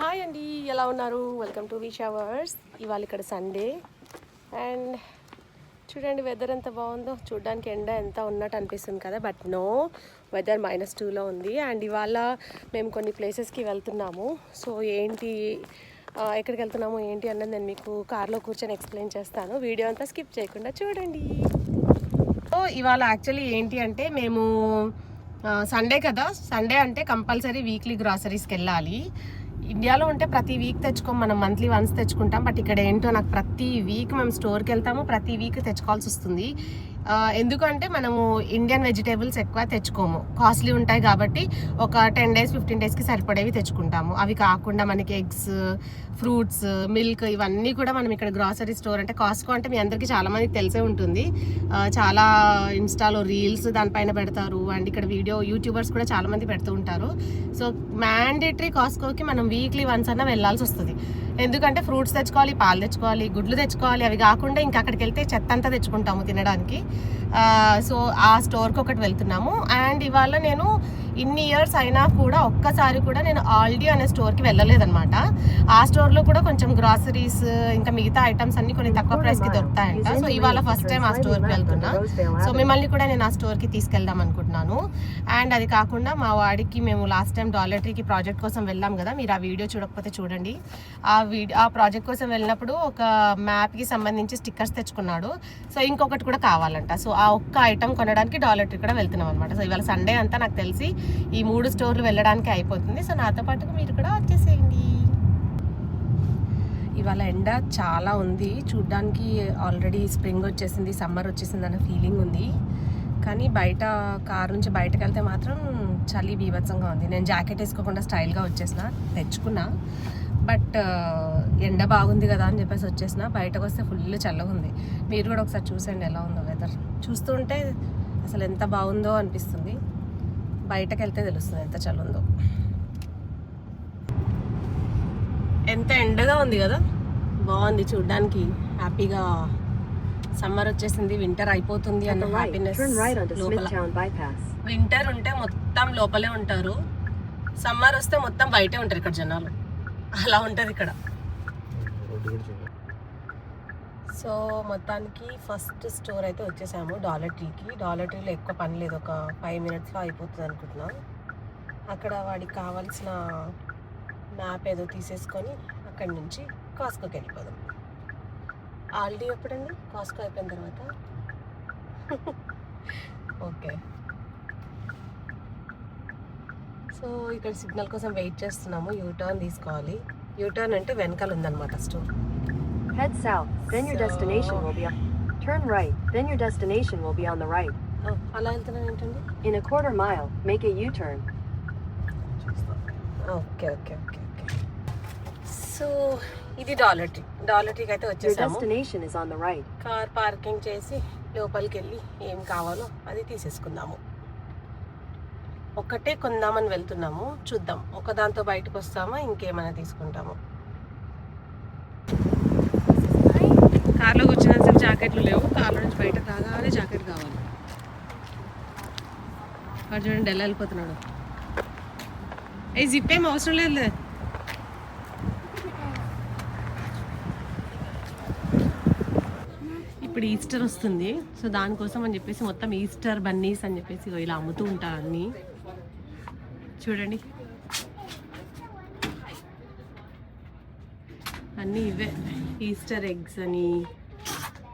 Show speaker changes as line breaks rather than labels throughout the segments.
Hi అండి ఎలా ఉన్నారు? వెల్కమ్ టు వి షవర్స్ ఇవాళ ఇక్కడ సండే అండ్ చూడండి వెదర్ ఎంత బాగుందో. చూడడానికి ఎండ ఎంత ఉన్నట్టు అనిపిస్తుంది కదా. బట్ నో వెదర్ మైనస్ టూలో ఉంది. అండ్ ఇవాళ మేము కొన్ని ప్లేసెస్కి వెళ్తున్నాము. సో ఏంటి ఎక్కడికి వెళ్తున్నాము ఏంటి అన్నది నేను మీకు కార్లో కూర్చొని ఎక్స్ప్లెయిన్ చేస్తాను. వీడియో అంతా స్కిప్ చేయకుండా చూడండి. సో ఇవాళ యాక్చువల్లీ ఏంటి అంటే మేము సండే కదా. సండే అంటే కంపల్సరీ వీక్లీ గ్రాసరీస్కి వెళ్ళాలి. ఇండియాలో ఉంటే ప్రతి వీక్ తెచ్చుకోం మనం మంత్లీ వన్స్ తెచ్చుకుంటాం. బట్ ఇక్కడ ఏంటో నాకు ప్రతి వీక్ మేము స్టోర్కి వెళ్తాము. ప్రతి వీక్ తెచ్చుకోవాల్సి వస్తుంది. ఎందుకంటే మనము ఇండియన్ వెజిటేబుల్స్ ఎక్కువ తెచ్చుకోము. కాస్ట్లీ ఉంటాయి కాబట్టి ఒక టెన్ డేస్ ఫిఫ్టీన్ డేస్కి సరిపడేవి తెచ్చుకుంటాము. అవి కాకుండా మనకి ఎగ్స్ ఫ్రూట్స్ మిల్క్ ఇవన్నీ కూడా మనం ఇక్కడ గ్రాసరీ స్టోర్ అంటే కాస్కో అంటే మీ అందరికీ చాలామందికి తెలిసే ఉంటుంది. చాలా ఇన్స్టాలో రీల్స్ దానిపైన పెడతారు. అండ్ ఇక్కడ వీడియో యూట్యూబర్స్ కూడా చాలామంది పెడుతూ ఉంటారు. సో మ్యాండేటరీ కాస్కోకి మనం వీక్లీ వన్స్ అన్న వెళ్ళాల్సి వస్తుంది. ఎందుకంటే ఫ్రూట్స్ తెచ్చుకోవాలి పాలు తెచ్చుకోవాలి గుడ్లు తెచ్చుకోవాలి అవి కాకుండా ఇంకా అక్కడికి వెళ్తే చెత్త అంతా తెచ్చుకుంటాము తినడానికి. సో ఆ స్టోర్కి ఒకటి వెళ్తున్నాము. అండ్ ఇవాళ నేను ఇన్ని ఇయర్స్ అయినా కూడా ఒక్కసారి కూడా నేను ఆల్డీ అనే స్టోర్కి వెళ్ళలేదన్నమాట. ఆ స్టోర్లో కూడా కొంచెం గ్రాసరీస్ ఇంకా మిగతా ఐటమ్స్ అన్ని కొన్ని తక్కువ ప్రైస్కి దొరుకుతాయంట. సో ఇవాళ ఫస్ట్ టైం ఆ స్టోర్కి వెళ్తున్నా సో మిమ్మల్ని కూడా నేను ఆ స్టోర్కి తీసుకెళ్దాం అనుకుంటున్నాను. అండ్ అది కాకుండా మా వాడికి మేము లాస్ట్ టైం డాలటరీకి ప్రాజెక్ట్ కోసం వెళ్ళాం కదా మీరు ఆ వీడియో చూడకపోతే చూడండి. ఆ వీడియో ఆ ప్రాజెక్ట్ కోసం వెళ్ళినప్పుడు ఒక మ్యాప్కి సంబంధించి స్టిక్కర్స్ తెచ్చుకున్నాడు. సో ఇంకొకటి కూడా కావాలంట. సో ఆ ఒక్క ఐటమ్ కొనడానికి డాలటరీ కూడా వెళ్తున్నాం అనమాట సో ఇవాళ సండే అంతా నాకు తెలిసి ఈ మూడు స్టోర్లు వెళ్ళడానికి అయిపోతుంది. సో నాతో పాటు మీరు కూడా వచ్చేసేయండి. ఇవాళ ఎండ చాలా ఉంది. చూడ్డానికి ఆల్రెడీ స్ప్రింగ్ వచ్చేసింది సమ్మర్ వచ్చేసింది అన్న ఫీలింగ్ ఉంది. కానీ బయట కారు నుంచి బయటకు వెళ్తే మాత్రం చలి బీభత్సంగా ఉంది. నేను జాకెట్ వేసుకోకుండా స్టైల్గా వచ్చేసిన తెచ్చుకున్నా. బట్ ఎండ బాగుంది కదా అని చెప్పేసి వచ్చేసిన. బయటకు వస్తే ఫుల్ చల్లగా ఉంది. మీరు కూడా ఒకసారి చూసండి ఎలా ఉందో వెదర్ చూస్తుంటే అసలు ఎంత బాగుందో అనిపిస్తుంది. బయటకు వెళ్తే తెలుస్తుంది ఎంత చలి ఉందో ఎంత ఎండగా ఉంది కదా. బాగుంది చూడ్డానికి. హ్యాపీగా సమ్మర్ వచ్చేసింది వింటర్ అయిపోతుంది అన్న హ్యాపీనెస్. వింటర్ ఉంటే మొత్తం లోపలే ఉంటారు. సమ్మర్ వస్తే మొత్తం బయటే ఉంటారు ఇక్కడ జనాలు. అలా ఉంటుంది ఇక్కడ. సో మొత్తానికి ఫస్ట్ స్టోర్ అయితే వచ్చేసాము డాలర్ ట్రీకి డాలర్ ట్రీలో ఎక్కువ పని లేదు. ఒక ఫైవ్ మినిట్స్లో అయిపోతుంది అనుకుంటున్నాం. అక్కడ వాడికి కావాల్సిన మ్యాప్ ఏదో తీసేసుకొని అక్కడి నుంచి కాస్కోకి వెళ్ళిపోదాం. ఆల్రెడీ ఎప్పుడండి? కాస్కో అయిపోయిన తర్వాత? ఓకే. సో ఇక్కడ సిగ్నల్ కోసం వెయిట్ చేస్తున్నాము. యూ టర్న్ తీసుకోవాలి. యూ టర్న్ అంటే వెనకాల ఉందన్నమాట store.
Head south, then your
So-
destination will be on. Turn right, then your destination will be on the right.
అలా వెళ్తున్నాను ఏంటండి
In a quarter mile, make a U-turn.
Okay okay okay okay so ఇది dollar tree dollar ట్రీకి అయితే
Your
వచ్చేసాము
destination is on the right.
Car parking చేసి లోపలికి వెళ్ళి ఏం కావాలో అది తీసేసుకుందాము ఒక్కటే కొందామని వెళ్తున్నాము చూద్దాం ఒకదాంతో బయటకు వస్తామా ఇంకేమైనా తీసుకుంటాము కార్లో కూర్చున్నంతసేపు జాకెట్లు లేవు. కార్లో నుంచి బయట రాగానే జాకెట్ కావాలి. వాడు చూడండి ఎలా వెళ్ళిపోతున్నాడు. ఏ జిప్ ఏం అవసరం లేదు ఇప్పుడు ఈస్టర్ వస్తుంది. సో దానికోసం అని చెప్పేసి మొత్తం ఈస్టర్ బన్నీస్ అని చెప్పేసి ఇలా అమ్ముతూ ఉంటారు అన్నీ. చూడండి. అన్నీ ఇవే. ఈస్టర్ ఎగ్స్ అని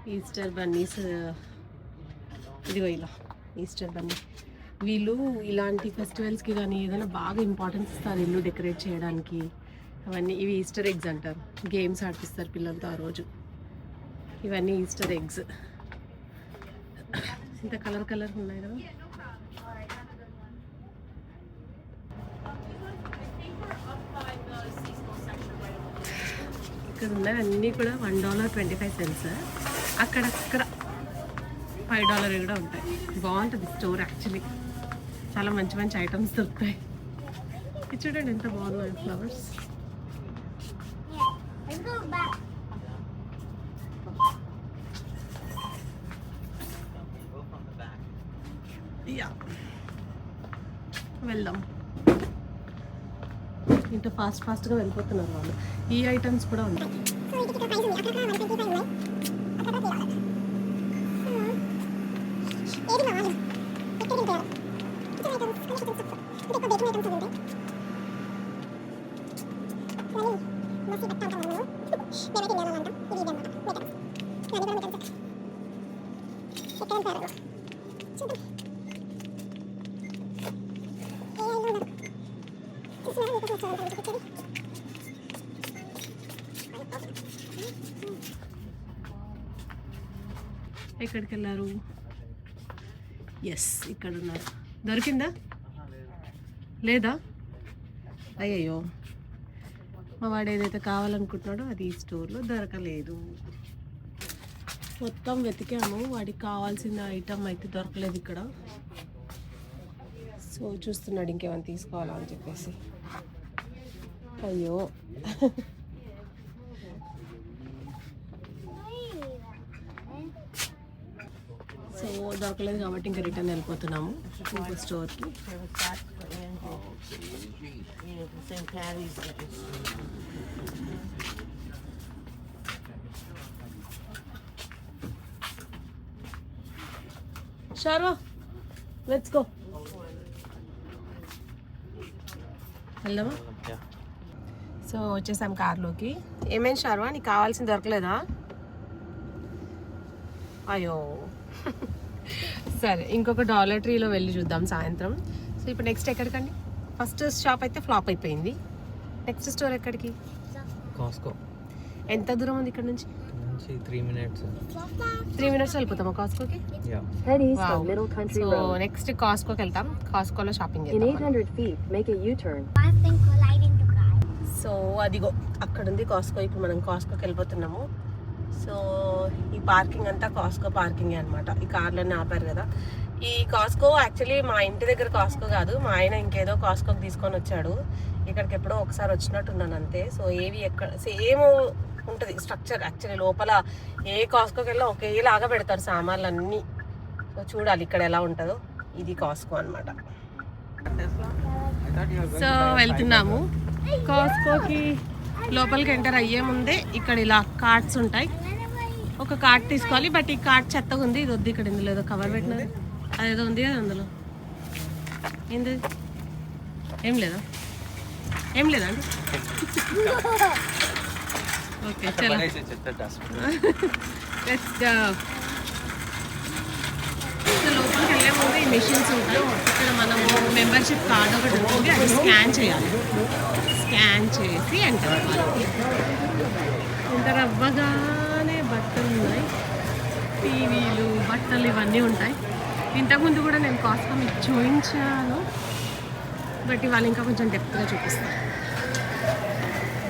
ఈస్టర్ బన్నీస్ ఇదిగో ఇలా ఈస్టర్ బన్నీ వీళ్ళు ఇలాంటి ఫెస్టివల్స్కి కానీ ఏదైనా బాగా ఇంపార్టెన్స్ ఇస్తారు ఇల్లు డెకరేట్ చేయడానికి. అవన్నీ ఇవి ఈస్టర్ ఎగ్స్ అంటారు. గేమ్స్ ఆడిపిస్తారు పిల్లలతో ఆ రోజు. ఇవన్నీ ఈస్టర్ ఎగ్స్ ఇంత కలర్ కలర్ ఉన్నాయి కదా? ఇక్కడ ఉన్నవన్నీ కూడా one dollar twenty five cents అక్కడక్కడ ఫైవ్ డాలర్ కూడా ఉంటాయి. బాగుంటుంది స్టోర్ యాక్చువల్లీ చాలా మంచి మంచి ఐటమ్స్ దొరుకుతాయి. ఇది చూడండి ఎంత బాగున్నాయి ఫ్లవర్స్ యా వెళ్దాం. ఇంత ఫాస్ట్ ఫాస్ట్గా వెళ్ళిపోతున్నారు వాళ్ళు. ఈ ఐటమ్స్ కూడా ఉన్నాయి ఎక్కడికి వెళ్ళారు ఎస్ ఇక్కడ ఉన్నారు దొరికిందా? లేదా? అయ్యయ్యో. మా వాడు ఏదైతే కావాలనుకుంటున్నాడో అది ఈ స్టోర్లో దొరకలేదు. మొత్తం వెతికాము. వాడికి కావాల్సిన ఐటమ్ అయితే దొరకలేదు ఇక్కడ. సో చూస్తున్నాడు ఇంకేమైనా తీసుకోవాలా అని చెప్పేసి. అయ్యో సో దొరకలేదు కాబట్టి ఇంకా రిటర్న్ వెళ్ళిపోతున్నాము. ఇంకో స్టోర్కి షార్వా లెట్స్ గో వెళ్దామా? సో వచ్చేసాం కార్లోకి ఏమేమి షార్వా నీకు కావాల్సింది దొరకలేదా? అయ్యో. సరే ఇంకొక డాలర్ ట్రీలో వెళ్ళి చూద్దాం సాయంత్రం. సో ఇప్పుడు నెక్స్ట్ ఎక్కడికండి? ఫస్ట్ షాప్ అయితే ఫ్లాప్ అయిపోయింది. నెక్స్ట్ స్టోర్ ఎక్కడికి?
కాస్కో
ఎంత దూరం ఉంది ఇక్కడ నుంచి?
నుంచి త్రీ మినిట్స్
త్రీ మినిట్స్ వెళ్ళిపోతామా కాస్కోకి సో. నెక్స్ట్ కాస్కోకి వెళ్తాం. కాస్కోలో షాపింగ్
In
చేద్దాం.
800 feet, make a U-turn.
So అదిగో అక్కడ ఉంది కాస్కో ఇప్పుడు మనం కాస్కోకి వెళ్ళిపోతున్నాము. సో ఈ పార్కింగ్ అంతా కాస్కో పార్కింగ్ అనమాట ఈ కార్లన్నీ ఆపారు కదా. ఈ కాస్కో యాక్చువల్లీ మా ఇంటి దగ్గర కాస్కో కాదు. మా ఆయన ఇంకేదో కాస్కోకి తీసుకొని వచ్చాడు. ఇక్కడికి ఎప్పుడో ఒకసారి వచ్చినట్టున్నాను అంతే. సో ఏవి ఎక్కడ సేమ్ ఉంటుంది స్ట్రక్చర్. యాక్చువల్లీ లోపల ఏ కాస్కోకి వెళ్ళినా ఒకేలాగా పెడతారు సామాన్లు అన్నీ సో చూడాలి ఇక్కడ ఎలా ఉంటుందో. ఇది కాస్కో అనమాట సో వెళ్తున్నాము. కాస్కోకి లోపలికి ఎంటర్ అయ్యే ముందే ఇక్కడ ఇలా కార్డ్స్ ఉంటాయి. ఒక కార్డ్ తీసుకోవాలి. బట్ ఈ కార్డ్ చెత్తగా ఉంది. ఇది వద్దు ఇక్కడ ఇందులో ఏదో కవర్ పెట్టినది. అదేదో ఉంది కదా అందులో. ఏంది? ఏం లేదా? ఏం లేదా? అండి ఓకే చలో. లోపలికి వెళ్ళే ముందు ఈ మెషిన్స్ ఉంటాయి. ఇక్కడ మనము మెంబర్షిప్ కార్డ్ ఒకటి ఉంటుంది. అది స్కాన్ చేయాలి. స్కాన్ చేసి ఎంటర్ అవ్వాలి ఎంటర్ అవ్వగానే బట్టలు ఉన్నాయి. టీవీలు బట్టలు ఇవన్నీ ఉంటాయి. ఇంతకుముందు కూడా నేను కాస్త మీకు చూపించాను. బట్ ఇవాళ ఇంకా కొంచెం డెప్త్గా చూపిస్తాను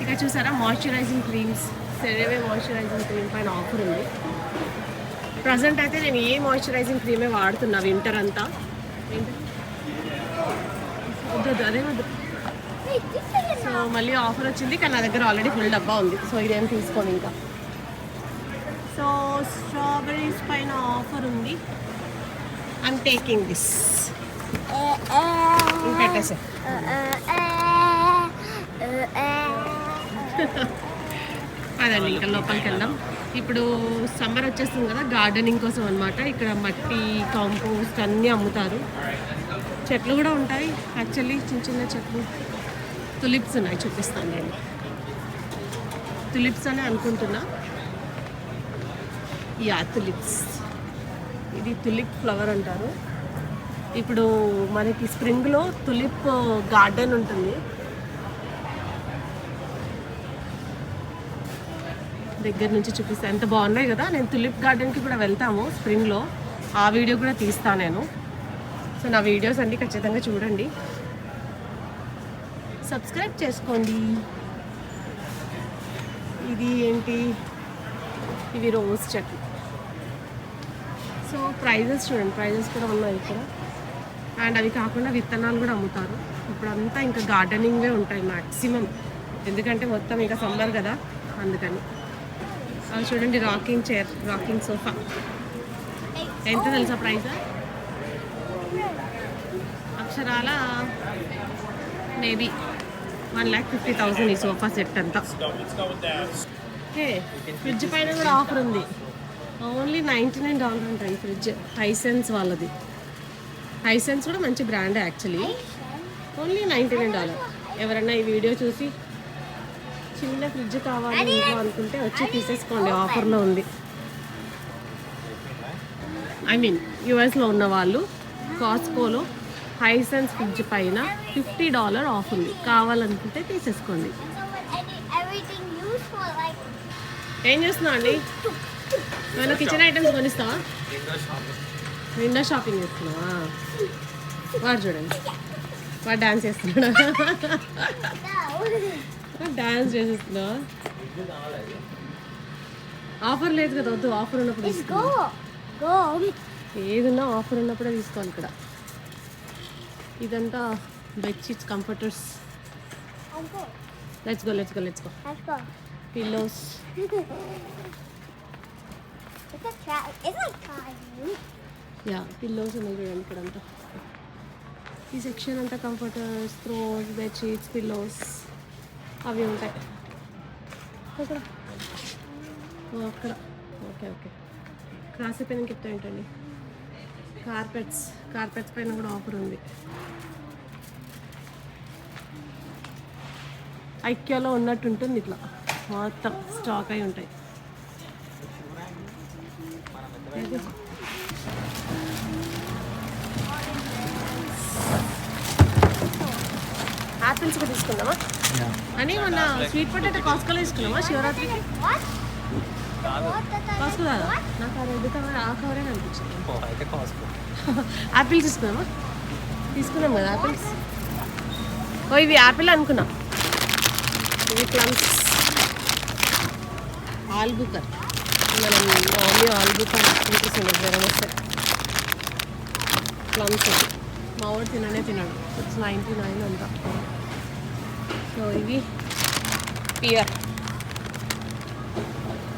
ఇక చూసారా moisturising creams CeraVe moisturising cream పైన ఆఫర్ ఉంది. ప్రజెంట్ అయితే నేను ఏ మాయిశ్చరైజింగ్ క్రీమే వాడుతున్నా వింటర్ అంతా. వద్దు అదే వద్దు. మళ్ళీ ఆఫర్ వచ్చింది కానీ నా దగ్గర ఆల్రెడీ ఫుల్ డబ్బా ఉంది. సో ఇదేం తీసుకోను ఇంకా. సో స్ట్రాబెరీస్ పైన ఆఫర్ ఉంది. ఐమ్ టేకింగ్ దిస్ పెట్టేసా అదండి ఇంకా లోపలికి వెళ్దాం. ఇప్పుడు సమ్మర్ వచ్చేస్తుంది కదా గార్డెనింగ్ కోసం అనమాట ఇక్కడ మట్టి కాంపోస్ట్ అన్నీ అమ్ముతారు. చెట్లు కూడా ఉంటాయి. యాక్చువల్లీ చిన్న చిన్న చెట్లు. తులిప్స్ ఉన్నాయి చూపిస్తాను నేను. తులిప్స్ అని అనుకుంటున్నా. Yeah tulips. ఇది తులిప్ ఫ్లవర్ అంటారు. ఇప్పుడు మనకి స్ప్రింగ్లో తులిప్ గార్డెన్ ఉంటుంది. దగ్గర నుంచి చూపిస్తాను ఎంత బాగున్నాయి కదా? నేను తులిప్ గార్డెన్కి కూడా వెళ్తాము స్ప్రింగ్లో. ఆ వీడియో కూడా తీస్తాను నేను. సో నా వీడియోస్ అన్నీ ఖచ్చితంగా చూడండి. సబ్స్క్రైబ్ చేసుకోండి. ఇది ఏంటి? ఇవి రోజ్ చెట్లు. సో ప్రైజెస్ చూడండి. ప్రైజెస్ కూడా ఉన్నాయి ఇక్కడ. అండ్ అవి కాకుండా విత్తనాలు కూడా అమ్ముతారు. ఇప్పుడు అంతా ఇంకా గార్డెనింగ్వే ఉంటాయి మ్యాక్సిమం ఎందుకంటే మొత్తం ఇక సమ్మర్ కదా. అందుకని. అవి చూడండి రాకింగ్ చైర్ రాకింగ్ సోఫా. ఎంత తెలుసా ప్రైజ్? అక్షరాల? Maybe. One lakh fifty thousand ఈ సోఫా సెట్ అంతా. ఓకే ఫ్రిడ్జ్ పైన కూడా ఆఫర్ ఉంది. ఓన్లీ నైంటీ నైన్ డాలర్ అంట ఈ ఫ్రిడ్జ్. హైసెన్స్ వాళ్ళది. హైసెన్స్ కూడా మంచి brand actually. Only ninety nine dollar. ఎవరన్నా ఈ వీడియో చూసి చిన్న ఫ్రిడ్జ్ కావాలి ఇంట్లో అనుకుంటే వచ్చి తీసేసుకోండి. ఆఫర్లో ఉంది. ఐ మీన్ యుఎస్లో ఉన్న వాళ్ళు కాస్కోలో హైసెన్స్ ఫ్రిడ్జ్ పైన ఫిఫ్టీ డాలర్ ఆఫ్ ఉంది. కావాలనుకుంటే తీసేసుకోండి. ఏం చేస్తున్నావు అండి? ఏమైనా కిచెన్ ఐటమ్స్ కొనిస్తావా? విండో షాపింగ్ చేస్తున్నావా? వాడు చూడండి. వాడు డాన్స్ చేస్తున్నాడా? డాన్స్ చేసేస్తున్నావా? ఆఫర్ లేదు కదా వద్దు. ఆఫర్ ఉన్నప్పుడు ఏదున్నా ఆఫర్ ఉన్నప్పుడే తీసుకోవాలి ఇక్కడ. ఇదంతా bedsheets comforters.
Let's go
let's go let's go let's go pillows yeah pillows ఉన్నాయి చూడండి ఇక్కడంతా. ఈ సెక్షన్ అంతా కంఫర్టర్స్ త్రోస్ బెడ్షీట్స్ పిల్లోస్ అవి ఉంటాయి. అక్కడ. Okay okay. క్రాస్ అయిపోయిన చెప్తా ఏంటండి? కార్పెట్స్ కార్పెట్స్ పైన కూడా ఆఫర్ ఉంది. ఐక్యాలో ఉన్నట్టు ఉంటుంది ఇట్లా. మొత్తం స్టాక్ అయి ఉంటాయి. ఇది. యాపిల్స్ కూడా తీసుకుందామా? అని మొన్న స్వీట్ పొటాటో కాస్కోలో తీసుకున్నామా శివరాత్రికి? కాస్కో కాదా నాకు రెడ్ కవర్ ఆ కవరే అనిపించింది
అయితే కాస్కో
యాపిల్స్ తీసుకున్నామా తీసుకున్నాం కదా యాపిల్స్ ఓ ఇవి యాపిల్ అనుకున్నాం ఇవి ప్లమ్స్ ఆల్బుకర్ మనం ఓన్లీ ఆల్బుకర్ చూపిస్తుంది జ్వరం వస్తే ప్లమ్స్ మా వాడు తిననే తినడు ఇట్స్ నైంటీ నైన్ అంత సో ఇవి పియర్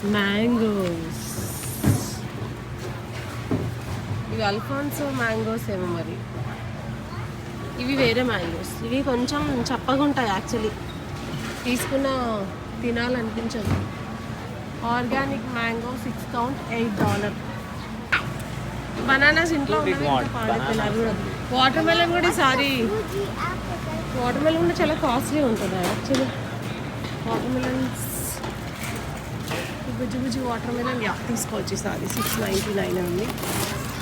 మ్యాంగోస్ ఇవి అల్ఫాన్సో మ్యాంగోస్ ఏమో మరి. ఇవి వేరే మ్యాంగోస్. ఇవి కొంచెం చప్పగా ఉంటాయి యాక్చువల్లీ. తీసుకున్న తినాలనిపించదు. Organic mango six count eight dollar. Bananas ఇంట్లో. పాడైపోయినారు కూడా వాటర్ మెలన్ కూడా ఈసారి వాటర్ మెలన్ కూడా చాలా కాస్ట్లీ ఉంటుంది యాక్చువల్లీ. వాటర్ మెలన్స్ బుజ్జి బుజ్జి వాటర్ మెలన్ యా తీసుకోవచ్చు ఈసారి సిక్స్ నైంటీ నైన్ ఉంది.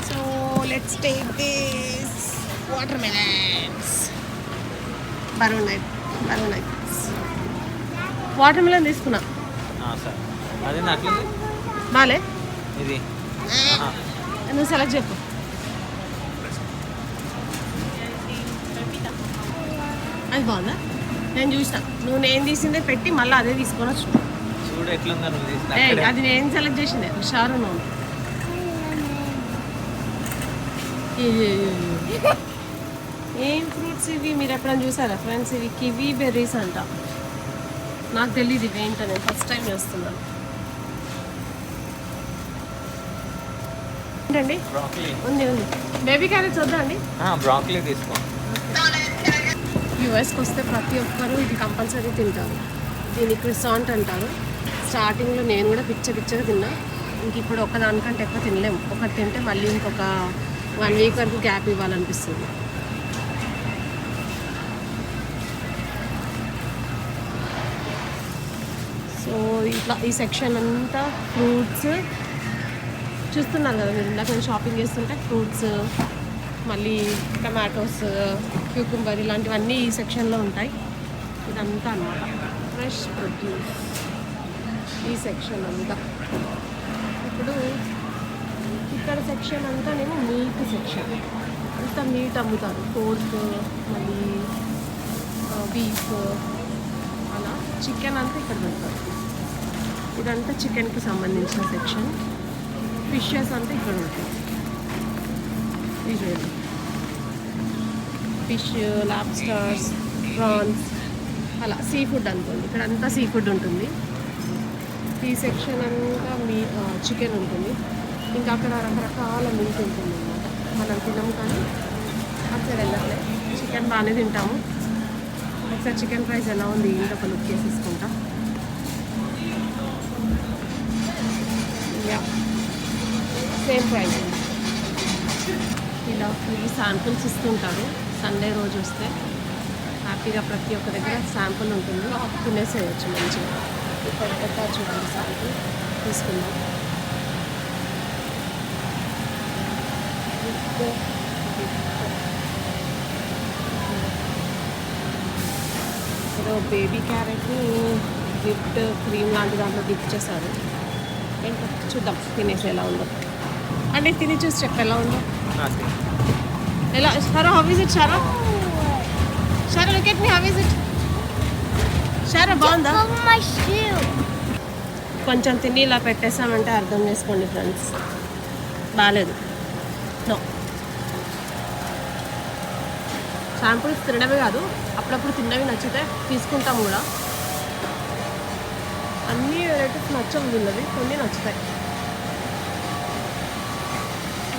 So let's take this watermelons బరోనై బరోనై వాటర్ మెలన్ తీసుకున్నా. బాలే
ఇది.
నువ్వు సెలెక్ట్ చెప్పు. అది బాగుందా? నేను చూసిన. నువ్వు నేను తీసిందే పెట్టి మళ్ళీ అదే తీసుకొని వచ్చు
చూడు ఎట్లుందో నువ్వు తీసిన.
అది నేను సెలెక్ట్ చేసిందే హుషారు నువ్వు. ఏం ఫ్రూట్స్ ఇవి మీరు ఎప్పుడైనా చూసారా ఫ్రెండ్స్ ఇవి కివీ బెర్రీస్ అంట నాకు తెలియదు ఇవి ఏంటో నేను ఫస్ట్ టైం చేస్తున్నాను ఏంటండి ఉంది ఉంది బేబీ క్యారెట్స్ వద్దా అండి
బ్రాక్లీ తీసుకో
యూఎస్కి వస్తే ప్రతి ఒక్కరు ఇది కంపల్సరీ తింటారు దీన్ని క్రిసాంట్ అంటారు స్టార్టింగ్లో నేను కూడా పిచ్చ పిచ్చగా తిన్నా. ఇంక ఇప్పుడు ఒకదానికంటే ఎక్కువ తినలేము. ఒకటి తింటే మళ్ళీ ఇంకొక వన్ వీక్ వరకు గ్యాప్ ఇవ్వాలనిపిస్తుంది. సో ఇట్లా ఈ సెక్షన్ అంతా ఫ్రూట్స్ చూస్తున్నారు కదా మీరు ఇందాక నేను షాపింగ్ చేస్తుంటే ఫ్రూట్స్ మళ్ళీ టమాటోస్ క్యూకుంబర్ ఇలాంటివన్నీ ఈ సెక్షన్లో ఉంటాయి. ఇదంతా అనమాట ఫ్రెష్ ప్రొడ్యూస్ ఈ సెక్షన్ అంతా. ఇప్పుడు ఇక్కడ సెక్షన్ అంతా నేను మీట్ సెక్షన్ అంతా మీట్ అమ్ముతారు పోర్క్ మళ్ళీ బీఫ్ అలా. చికెన్ అంతా ఇక్కడ పెడతారు ఇదంతా చికెన్కి సంబంధించిన సెక్షన్ ఫిషెస్ అంతా ఇక్కడ ఉంటాయి ఇది చూడండి. ఫిష్ లాబ్స్టర్స్ ప్రాన్స్ అలా. సీ ఫుడ్ అనుకోండి. ఇక్కడ అంతా సీ ఫుడ్ ఉంటుంది. ప్రతి సెక్షన్ అంతా మీ చికెన్ ఉంటుంది. ఇంకా అక్కడ రకరకాల మీట్ ఉంటుంది అనమాట మనం తినము కానీ అక్కడ వెళ్ళట్లే చికెన్ బాగానే తింటాము. ఒకసారి చికెన్ ఫ్రైస్ ఎలా ఉంది ఏంటో ఒక లుక్ చేసేసుకుంటా యా సేమ్ ప్రైస్. ఇలా ఫ్రీ శాంపుల్స్ ఇస్తుంటారు. సండే రోజు వస్తే హ్యాపీగా ప్రతి ఒక్క దగ్గర శాంపుల్ ఉంటుంది. తినేసేయచ్చు మంచిగా. పెట్టారు చూడండి తీసుకుందాం. ఏదో బేబీ క్యారెట్ని గిఫ్ట్ క్రీమ్ లాంటి దాంట్లో గిఫ్ట్ చేశారు. ఏంటో చూద్దాం తినేసి ఎలా ఉందో. అంటే తిని చూసి చెప్పు ఎలా ఉందో. ఎలా Shara how it Shara Shara look at me how it Shara బాగుందా. కొంచెం తిని ఇలా పెట్టేసామంటే అర్థం చేసుకోండి ఫ్రెండ్స్. బాగాలేదు నో. షాంపూస్ తినడమే కాదు అప్పుడప్పుడు తిన్నవి నచ్చితే తీసుకుంటాం కూడా. అన్ని వెరైటీస్ నచ్చవు వీళ్ళవి కొన్ని నచ్చుతాయి.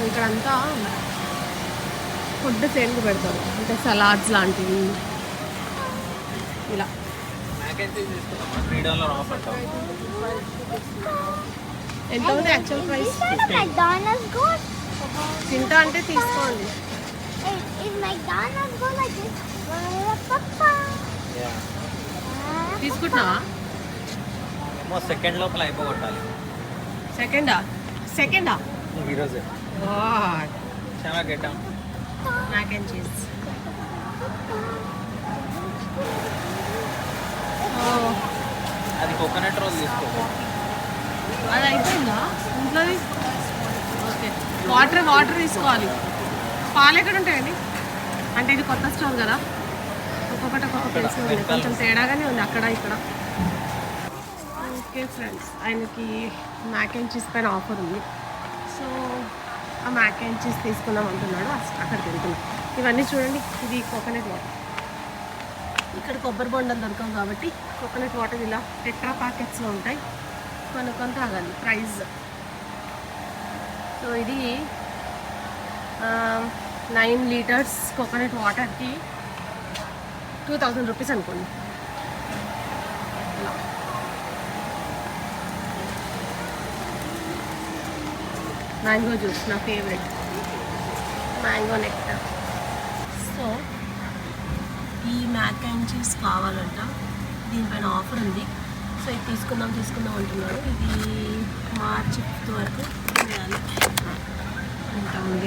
ఇక్కడంతా ఫుడ్ సేల్కి పెడతారు. అంటే సలాడ్స్ లాంటివి. ఇలా.
త్రీ డాలర్ ఆఫ్ అంటాం
ఎంత ఉంది యాక్చువల్ ప్రైస్? తింటా అంటే తీసుకోండి?
Ba-da-ba-ba.
తీసుకుంటున్నావా?
ఏమో సెకండ్ లోపల అయిపోగొట్టాలి.
సెకండా సెకండా
ఈరోజే చాలా గెట్టాం
అండ్ చీజ్
అది కోకోనట్ రోల్ తీసుకో
అది అయిపోయిందా? ఇంట్లో ఓకే. వాటర్ వాటర్ తీసుకోవాలి. పాలు ఎక్కడ ఉంటాయండి అంటే ఇది కొత్త స్టోర్ కదా? ఒక్కొక్కటి ఒక్కొక్క ప్లేస్లో ఉంది కొంచెం తేడాగానే ఉంది అక్కడ ఇక్కడ. ఓకే ఫ్రెండ్స్ ఆయనకి మ్యాక్ అండ్ చీజ్ పైన ఆఫర్ ఉంది. సో ఆ మ్యాక్ అండ్ చీజ్ తీసుకుందాం అంటున్నాడు. అక్కడికి వెళ్తున్నాం. ఇవన్నీ చూడండి ఇది కోకోనట్ వాటర్ ఇక్కడ కొబ్బరి బొండం దొరకవు కాబట్టి కోకోనట్ వాటర్ ఇలా టెట్రా ప్యాకెట్స్లో ఉంటాయి. కొనుక్కొని తాగాలి. ప్రైస్. సో ఇది నైన్ లీటర్స్ కోకోనట్ వాటర్కి టూ థౌజండ్ రూపీస్ అనుకోండి. ఇలా. మ్యాంగో జ్యూస్ నా ఫేవరెట్. Mango nectar. సో ఈ మ్యాక్ అండ్ చీజ్ కావాలంట. దీనిపైన ఆఫర్ ఉంది. సో ఇది తీసుకుందాం తీసుకుందాం అంటున్నారు ఇది మార్చి ఫిఫ్త్ వరకు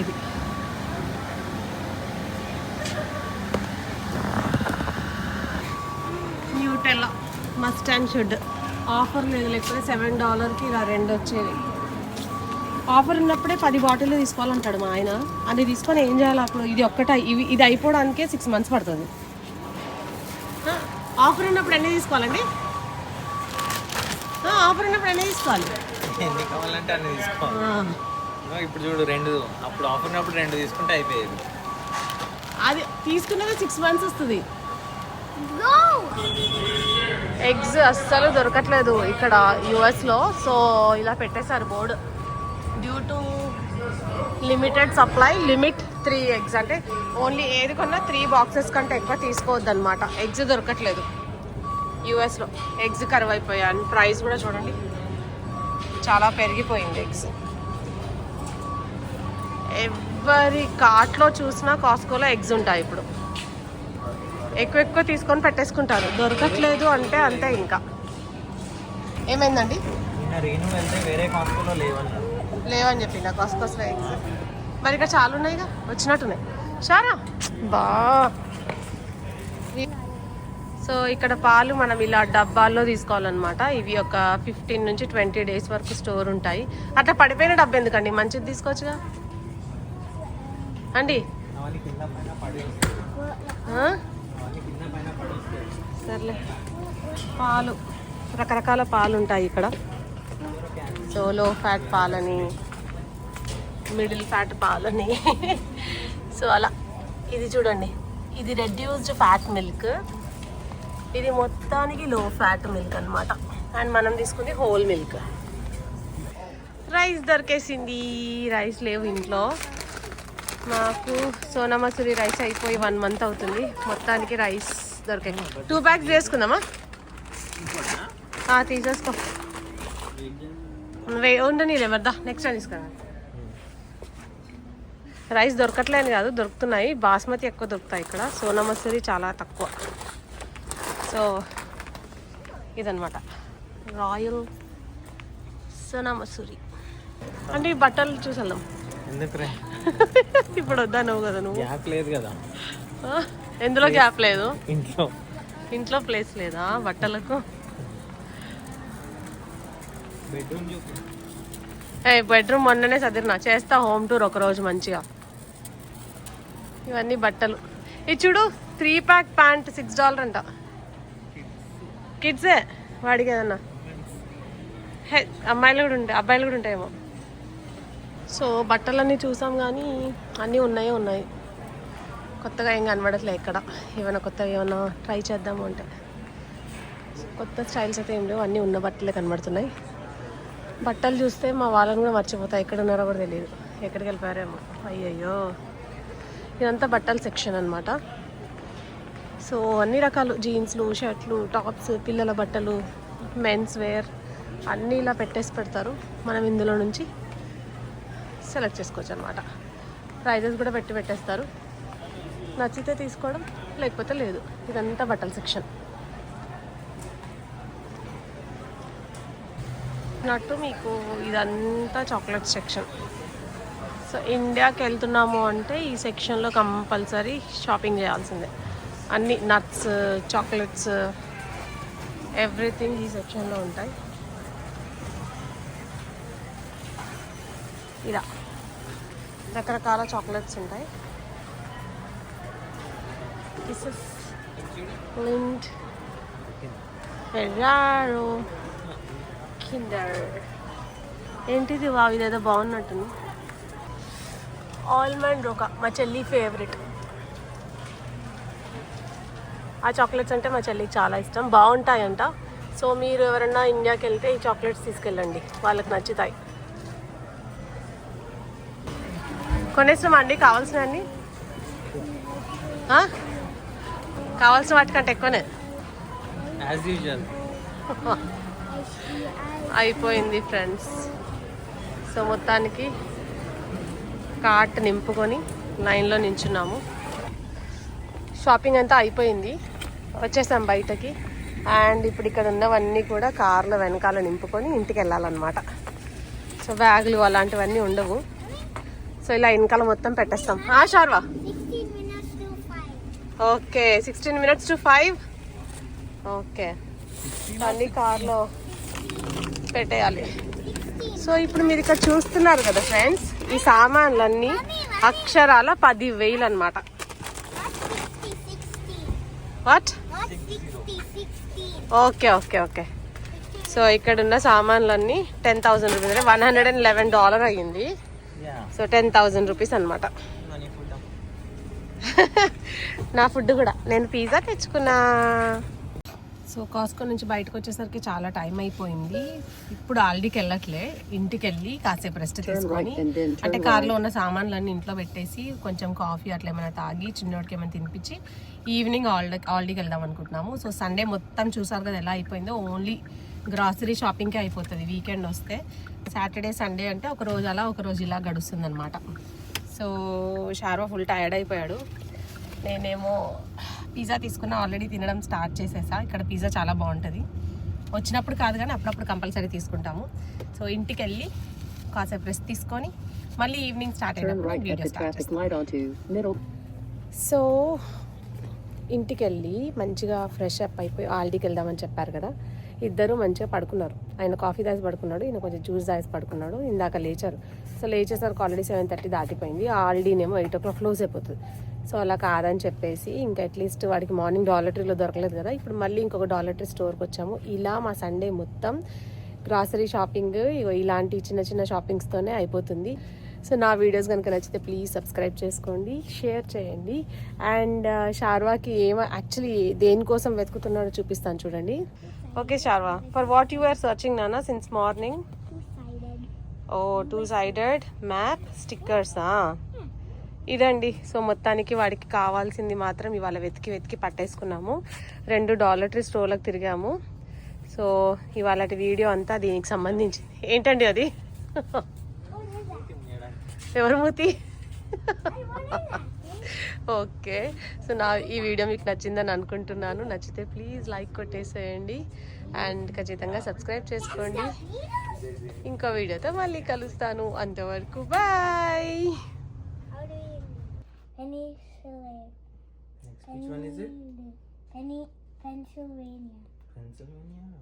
ఇది Nutella must and should offer లేదు లేకపోతే సెవెన్ డాలర్కి ఇలా రెండు వచ్చేవి. ఆఫర్ ఉన్నప్పుడే పది బాటిల్ తీసుకోవాలంటాడు మా ఆయన. అది తీసుకొని ఏం చేయాలి అప్పుడు? ఇది ఒక్కట ఇవి ఇది అయిపోవడానికే సిక్స్ మంత్స్ పడుతుంది. ఆఫర్ ఉన్నప్పుడు ఎన్ని తీసుకోవాలండి? ఆ, ఆఫర్ ఉన్నప్పుడు ఎన్ని తీసుకోవాలి?
ఎన్ని కావాలంటే అన్ని తీసుకోవాలి. ఇప్పుడు చూడు రెండు. అప్పుడు ఆఫర్ ఉన్నప్పుడు రెండు తీసుకుంటే అయిపోయేది.
అది తీసుకున్నది సిక్స్ మంత్స్ వస్తుంది! ఎగ్స్ అస్సలు దొరకట్లేదు ఇక్కడ యుఎస్లో సో ఇలా పెట్టేశారు board. Due to limited supply limit three eggs. అంటే ఓన్లీ ఏది కొన్నా త్రీ బాక్సెస్ కంటే ఎక్కువ తీసుకోవద్దు అనమాట ఎగ్స్ దొరకట్లేదు. యుఎస్లో ఎగ్స్ కరువు అయిపోయాయి ప్రైస్ కూడా చూడండి. చాలా పెరిగిపోయింది ఎగ్స్. ఎవరి కార్ట్లో చూసినా కాస్కోలో ఎగ్స్ ఉంటాయి ఇప్పుడు. ఎక్కువ ఎక్కువ తీసుకొని పెట్టేసుకుంటారు. దొరకట్లేదు అంటే అంతే ఇంకా. ఏమైందండి?
వెళ్తే వేరే కాస్కోలో లేవన్నారు.
లేవని చెప్పిందా కాస్కోస్లో ఎగ్స్ మరి ఇక్కడ చాలా ఉన్నాయిగా వచ్చినట్టున్నాయి. షారా? బా. సో ఇక్కడ పాలు మనం ఇలా డబ్బాల్లో తీసుకోవాలన్నమాట. ఇవి ఒక ఫిఫ్టీన్ నుంచి ట్వంటీ డేస్ వరకు స్టోర్ ఉంటాయి. అట్లా పడిపోయిన డబ్బు ఎందుకండి? మంచిది తీసుకోవచ్చుగా? అండి? సర్లే. పాలు. రకరకాల పాలు ఉంటాయి ఇక్కడ. సో లో ఫ్యాట్ పాలని మిడిల్ ఫ్యాట్ పాలని. సో అలా. ఇది చూడండి. ఇది రెడ్యూస్డ్ ఫ్యాట్ మిల్క్ ఇది మొత్తానికి లో ఫ్యాట్ మిల్క్ అన్నమాట. అండ్ మనం తీసుకుంది హోల్ మిల్క్ రైస్ దొరికేసింది. రైస్ లేవు ఇంట్లో. మాకు సోనా మసూరి రైస్ అయిపోయి వన్ మంత్ అవుతుంది. మొత్తానికి రైస్ దొరికాయి టూ బ్యాగ్స్ చేసుకుందామా ఆ, తీసేసుకో. వే ఉండని ఎవరిదా నెక్స్ట్ టైం తీసుకురా. రైస్ దొరకట్లేదు కాదు దొరుకుతున్నాయి. బాస్మతి ఎక్కువ దొరుకుతాయి ఇక్కడ. సోనా మసూరి చాలా తక్కువ. సో ఇదనమాట రాయల్ సోనా మసూరి అంటే ఈ బట్టలు చూసి వెళ్దాం. ఇప్పుడు వద్దా నువ్వు కదా నువ్వు?
గ్యాప్ లేదు కదా.
ఎందులో గ్యాప్ లేదు?
ఇంట్లో.
ఇంట్లో ప్లేస్ లేదా బట్టలకు?
బెడ్రూమ్
ఏ బెడ్రూమ్ మొన్ననే చదివినా చేస్తా హోమ్ టూర్ ఒక రోజు మంచిగా. ఇవన్నీ బట్టలు. ఇది చూడు three pack pant six dollar అంట. కిడ్సే వాడికి ఏదన్నా. హే అమ్మాయిలు కూడా ఉంటాయి అబ్బాయిలు కూడా ఉంటాయేమో. సో బట్టలన్నీ చూసాం కానీ అన్నీ ఉన్నాయే ఉన్నాయి. కొత్తగా ఏం కనబడట్లే ఇక్కడ ఏమైనా కొత్తగా ఏమైనా ట్రై చేద్దాము అంటే. కొత్త స్టైల్స్ అయితే ఏం లేవు అన్నీ ఉన్న బట్టలే కనబడుతున్నాయి. బట్టలు చూస్తే మా వాళ్ళని కూడా మర్చిపోతాయి ఎక్కడ ఉన్నారో కూడా తెలియదు ఎక్కడికి వెళ్ళిపోయారేమో. అయ్యయ్యో. ఇదంతా బట్టల సెక్షన్ అనమాట సో అన్ని రకాలు. జీన్స్లు షర్ట్లు టాప్స్ పిల్లల బట్టలు మెన్స్ వేర్ అన్నీ ఇలా పెట్టేసి పెడతారు. మనం ఇందులో నుంచి సెలెక్ట్ చేసుకోవచ్చు అనమాట ప్రైజెస్ కూడా పెట్టి పెట్టేస్తారు. నచ్చితే తీసుకోవడం లేకపోతే లేదు. ఇదంతా బట్టల సెక్షన్. నట్టు మీకు ఇదంతా చాక్లెట్ సెక్షన్ సో ఇండియాకి వెళ్తున్నాము అంటే ఈ సెక్షన్లో కంపల్సరీ షాపింగ్ చేయాల్సిందే. అన్ని నట్స్ చాక్లెట్స్ ఎవ్రీథింగ్ ఈ సెక్షన్లో ఉంటాయి. ఇలా. రకరకాల చాక్లెట్స్ ఉంటాయి. Kisses Lindt Ferrero Kinder. ఏంటిది వావ్ ఇదేదో బాగున్నట్టుంది. ఆల్మండ్ రోకా మా చెల్లి ఫేవరెట్. ఆ చాక్లెట్స్ అంటే మా చెల్లికి చాలా ఇష్టం. బాగుంటాయంట. సో మీరు ఎవరన్నా ఇండియాకి వెళ్తే ఈ చాక్లెట్స్ తీసుకెళ్ళండి. వాళ్ళకి నచ్చుతాయి. కొనేసినామా అండి? కావాల్సినవన్నీ ఆ? కావాల్సిన వాటికంటే ఎక్కువనే?
యాజ్ యూజువల్
అయిపోయింది ఫ్రెండ్స్ సో మొత్తానికి కార్ట్ నింపుకొని లైన్లో నించున్నాము. షాపింగ్ అంతా అయిపోయింది. వచ్చేసాం బయటకి. అండ్ ఇప్పుడు ఇక్కడ ఉన్నవన్నీ కూడా కార్లో వెనకాల నింపుకొని ఇంటికి వెళ్ళాలన్నమాట. సో బ్యాగులు అలాంటివన్నీ ఉండవు. సో ఇలా వెనకాల మొత్తం పెట్టేస్తాం. ఆ Sharva
16 minutes to 5.
Okay sixteen minutes to five okay అన్ని కార్లో పెట్టేయాలి. సో ఇప్పుడు మీరు ఇక్కడ చూస్తున్నారు కదా ఫ్రెండ్స్ ఈ సామాన్లన్నీ అక్షరాల పది వేలు అనమాట
Not 60, 60.
What
Not 60, 60.
Okay okay okay so ఇక్కడ ఉన్న సామాన్లన్నీ ten thousand rupees one hundred and eleven dollar అయ్యింది సో టెన్ థౌసండ్ రూపీస్ అనమాట నా ఫుడ్ కూడా. నేను పిజ్జా తెచ్చుకున్నా. సో కాస్కో నుంచి బయటకు వచ్చేసరికి చాలా టైం అయిపోయింది. ఇప్పుడు ఆల్డీకి వెళ్ళట్లే ఇంటికి వెళ్ళి కాసేపు రెస్ట్ తీసుకొని అంటే కార్లో ఉన్న సామాన్లన్నీ ఇంట్లో పెట్టేసి కొంచెం కాఫీ అట్లా ఏమైనా తాగి చిన్నోడికి ఏమైనా తినిపించి ఈవినింగ్ ఆల్డీ ఆల్డీకి వెళ్దాం అనుకుంటున్నాము. సో సండే మొత్తం చూసారు కదా ఎలా అయిపోయిందో ఓన్లీ గ్రాసరీ షాపింగ్కే అయిపోతుంది. వీకెండ్ వస్తే సాటర్డే సండే అంటే ఒక రోజు అలా ఒక రోజు ఇలా గడుస్తుంది అనమాట సో షార్వా ఫుల్ టైర్డ్ అయిపోయాడు. నేనేమో పిజ్జా తీసుకున్న ఆల్రెడీ తినడం స్టార్ట్ చేసేసా. ఇక్కడ పిజ్జా చాలా బాగుంటుంది. వచ్చినప్పుడు కాదు కానీ అప్పుడప్పుడు కంపల్సరీ తీసుకుంటాము. సో ఇంటికి వెళ్ళి కాసేపు రెస్ట్ తీసుకొని మళ్ళీ ఈవినింగ్ స్టార్ట్ అయినప్పుడు వీడియో స్టార్ట్. సో ఇంటికి వెళ్ళి మంచిగా ఫ్రెష్ అప్ అయిపోయి ఆల్డీకి వెళ్దామని చెప్పారు కదా. ఇద్దరు మంచిగా పడుకున్నారు. ఆయన కాఫీ తాగి పడుకున్నాడు ఈయన కొంచెం జ్యూస్ తాగి పడుకున్నాడు. ఇందాక లేచారు. సో లేచేసరికి ఆల్రెడీ సెవెన్ థర్టీ దాటిపోయింది. ఆల్డీనేమో ఎయిట్ ఓ క్లాక్ క్లోజ్ అయిపోతుంది. సో అలా కాదని చెప్పేసి ఇంకా అట్లీస్ట్ వాడికి మార్నింగ్ డాలటరీలో దొరకలేదు కదా. ఇప్పుడు మళ్ళీ ఇంకొక డాలటరీ స్టోర్కి వచ్చాము. ఇలా మా సండే మొత్తం గ్రాసరీ షాపింగ్ ఇలాంటి చిన్న చిన్న షాపింగ్స్తోనే అయిపోతుంది. సో నా వీడియోస్ కనుక నచ్చితే ప్లీజ్ సబ్స్క్రైబ్ చేసుకోండి షేర్ చేయండి. అండ్ షార్వాకి ఏమో యాక్చువల్లీ దేనికోసం వెతుకుతున్నాడో చూపిస్తాను చూడండి. Okay Sharva for what you are searching నానా since morning. Oh two sided map స్టిక్కర్సా ఇదండి. సో మొత్తానికి వాడికి కావాల్సింది మాత్రం ఇవాళ వెతికి వెతికి పట్టేసుకున్నాము. రెండు డాలర్ ట్రీ స్టోర్లకు తిరిగాము. సో ఇవాళ వీడియో అంతా దీనికి సంబంధించింది. ఏంటండి అది? ఎవరు మూతి? ఓకే. సో నా ఈ వీడియో మీకు నచ్చిందని అనుకుంటున్నాను. నచ్చితే ప్లీజ్ లైక్ కొట్టేసేయండి. అండ్ ఖచ్చితంగా సబ్స్క్రైబ్ చేసుకోండి. ఇంకో వీడియోతో మళ్ళీ కలుస్తాను. అంతవరకు bye.
Penny Slave.
Which one is it?
Penny Pennsylvania.
Pennsylvania.